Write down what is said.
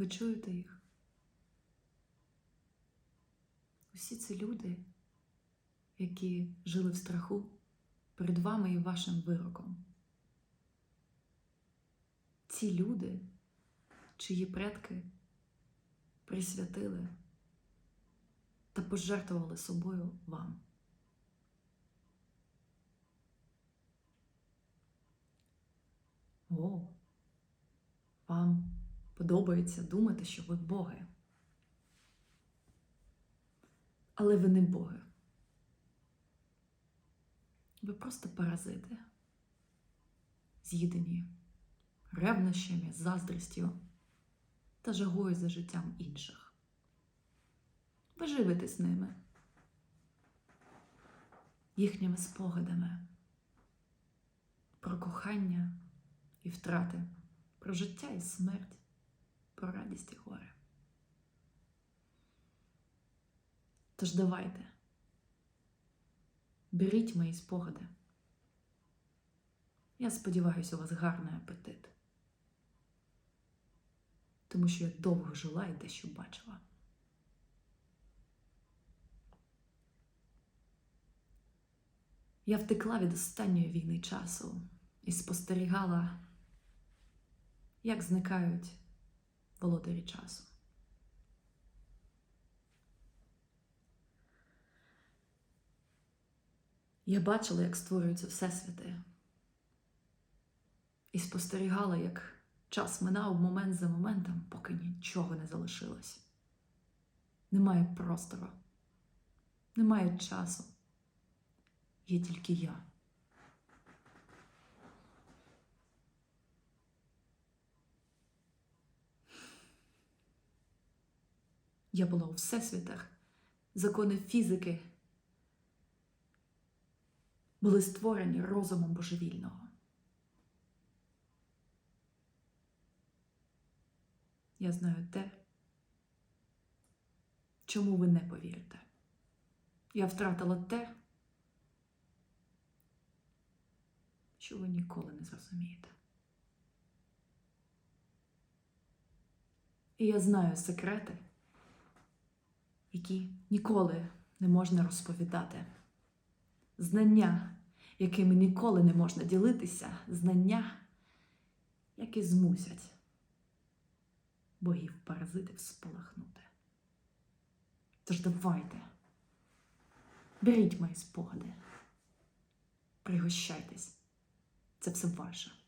Ви чуєте їх? Усі ці люди, які жили в страху перед вами і вашим вироком. Ці люди, чиї предки присвятили та пожертвували собою вам. О, подобається думати, що ви боги. Але ви не боги. Ви просто паразити, з'їдені ревнощами, заздрістю та жагою за життям інших. Ви живетесь ними, їхніми спогадами про кохання і втрати, про життя і смерть, про радість і горе. Тож давайте, беріть мої спогади. Я сподіваюся, у вас гарний апетит. Тому що я довго жила і дещо бачила. Я втекла від останньої війни часу і спостерігала, як зникають володарі часу. Я бачила, як створюються всесвіти, і спостерігала, як час минав момент за моментом, поки нічого не залишилось. Немає простору, немає часу. Є тільки я. Я була у всесвітах, закони фізики були створені розумом божевільного. Я знаю те, чому ви не повірите. Я втратила те, що ви ніколи не зрозумієте. І я знаю секрети, які ніколи не можна розповідати. Знання, якими ніколи не можна ділитися, знання, які змусять богів паразитів спалахнути. Тож давайте, беріть мої спогади, пригощайтесь, це все ваше.